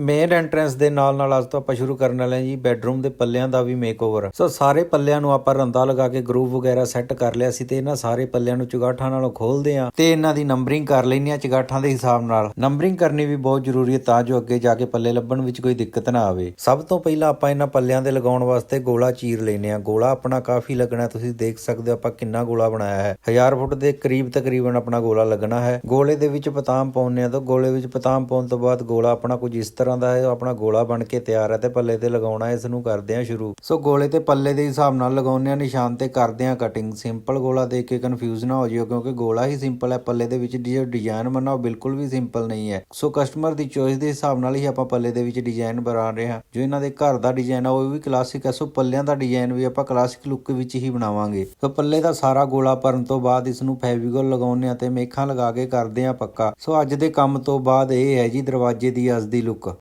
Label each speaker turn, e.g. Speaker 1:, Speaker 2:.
Speaker 1: Main entrance ਦੇ ਨਾਲ ਨਾਲ ਅੱਜ ਤੋਂ ਆਪਾਂ ਸ਼ੁਰੂ ਕਰਨ ਵਾਲੇ ਹਾਂ ਜੀ ਬੈੱਡਰੂਮ ਦੇ ਪੱਲਿਆਂ ਦਾ ਵੀ ਮੇਕਓਵਰ ਸੋ ਸਾਰੇ ਪੱਲਿਆਂ ਨੂੰ ਆਪਾਂ ਰੰਦਾ ਲਗਾ ਕੇ ਗਰੂਵ ਵਗੈਰਾ ਸੈੱਟ ਕਰ ਲਿਆ ਸੀ ਤੇ ਇਹਨਾਂ ਸਾਰੇ ਪੱਲਿਆਂ ਨੂੰ ਚੁਗਾਠਾਂ ਨਾਲੋਂ ਖੋਲਦੇ ਆ ਤੇ ਇਹਨਾਂ ਦੀ ਨੰਬਰਿੰਗ ਕਰ ਲੈਂਦੇ ਆ ਚੁਗਾਠਾਂ ਦੇ ਹਿਸਾਬ ਨਾਲ। ਨੰਬਰਿੰਗ ਕਰਨੀ ਵੀ ਬਹੁਤ ਜ਼ਰੂਰੀ ਹੈ ਤਾਂ ਜੋ ਅੱਗੇ ਜਾ ਕੇ ਪੱਲੇ ਲੱਭਣ ਵਿੱਚ ਕੋਈ ਦਿੱਕਤ ਨਾ ਆਵੇ। ਸਭ ਤੋਂ ਪਹਿਲਾਂ ਆਪਾਂ ਇਹਨਾਂ ਪੱਲਿਆਂ ਦੇ ਲਗਾਉਣ ਵਾਸਤੇ ਗੋਲਾ ਚੀਰ ਲੈਨੇ ਆ ਗੋਲਾ ਆਪਣਾ ਕਾਫੀ ਲੱਗਣਾ ਤੁਸੀਂ ਦੇਖ ਸਕਦੇ ਹੋ ਆਪਾਂ ਕਿੰਨਾ ਗੋਲਾ ਬਣਾਇਆ ਹੈ। 1000 ਫੁੱਟ ਦੇ ਕਰੀਬ ਤਕਰੀਬਨ ਆਪਣਾ ਗੋਲਾ ਲੱਗਣਾ ਹੈ। ਗੋਲੇ ਦੇ ਵਿੱਚ ਪਤਾਮ ਪਾਉਂਦੇ ਆ ਤਾਂ ਗੋਲੇ ਵਿੱਚ ਪਤਾਮ ਪਾਉਣ ਤੋਂ ਬਾਅਦ ਗੋਲਾ ਆਪਣਾ ਕੁਝ ਇਸ ਤਰ੍ਹਾਂ ਦਾ ਹੈ ਆਪਣਾ ਗੋਲਾ ਬਣ ਕੇ ਤਿਆਰ ਹੈ ਤੇ ਪੱਲੇ ਤੇ ਲਗਾਉਣਾ ਇਸ ਨੂੰ ਕਰਦੇ ਹਾਂ ਸ਼ੁਰੂ। ਸੋ ਗੋਲੇ ਤੇ ਪੱਲੇ ਦੇ ਹਿਸਾਬ ਨਾਲ ਲਗਾਉਂਦੇ ਆ ਨਿਸ਼ਾਨ ਤੇ ਕਰਦੇ ਆ ਕਟਿੰਗ ਸਿੰਪਲ ਗੋਲਾ ਦੇਖ ਕੇ ਕਨਫਿਊਜ਼ ਨਾ ਹੋ ਜਿਓ ਕਿਉਂਕਿ ਗੋਲਾ ਹੀ ਸਿੰਪਲ ਹੈ, ਪੱਲੇ ਦੇ ਵਿੱਚ ਜੋ ਡਿਜ਼ਾਈਨ ਬਣਾ ਉਹ ਬਿਲਕੁਲ ਵੀ ਸਿੰਪਲ ਨਹੀਂ ਹੈ। ਸੋ ਕਸਟਮਰ ਦੀ ਚੋਇਸ ਦੇ ਹਿਸਾਬ ਨਾਲ ਹੀ ਆਪਾਂ ਪੱਲੇ ਦੇ ਵਿੱਚ ਡਿਜ਼ਾਈਨ ਬਣਾ ਰਹੇ ਹਾਂ। ਜੋ ਇਹਨਾਂ ਦੇ ਘਰ ਦਾ ਡਿਜ਼ਾਈਨ ਆ, ਉਹ ਵੀ ਕਲਾਸਿਕ ਹੈ। ਸੋ ਪੱਲਿਆਂ ਦਾ ਡਿਜ਼ਾਈਨ ਵੀ ਆਪਾਂ ਕਲਾਸਿਕ ਲੁੱਕ ਵਿੱਚ ਹੀ ਬਣਾਵਾਂਗੇ। ਸੋ ਪੱਲੇ ਦਾ ਸਾਰਾ ਗੋਲਾ ਭਰਨ ਤੋਂ ਬਾਅਦ ਇਸ ਨੂੰ ਫੈਵੀਕੋਲ ਲਗਾਉਂਦੇ ਆ ਤੇ ਮੇਖਾਂ ਲਗਾ ਕੇ ਕਰਦੇ ਆ ਪੱਕਾ। ਸੋ ਅੱਜ ਦੇ ਕੰਮ ਤੋਂ ਬਾਅਦ ਇਹ ਹੈ ਜੀ ਦਰਵਾਜ਼ੇ ਦੀ ਅੱਜ ਦੀ ਲੁੱਕ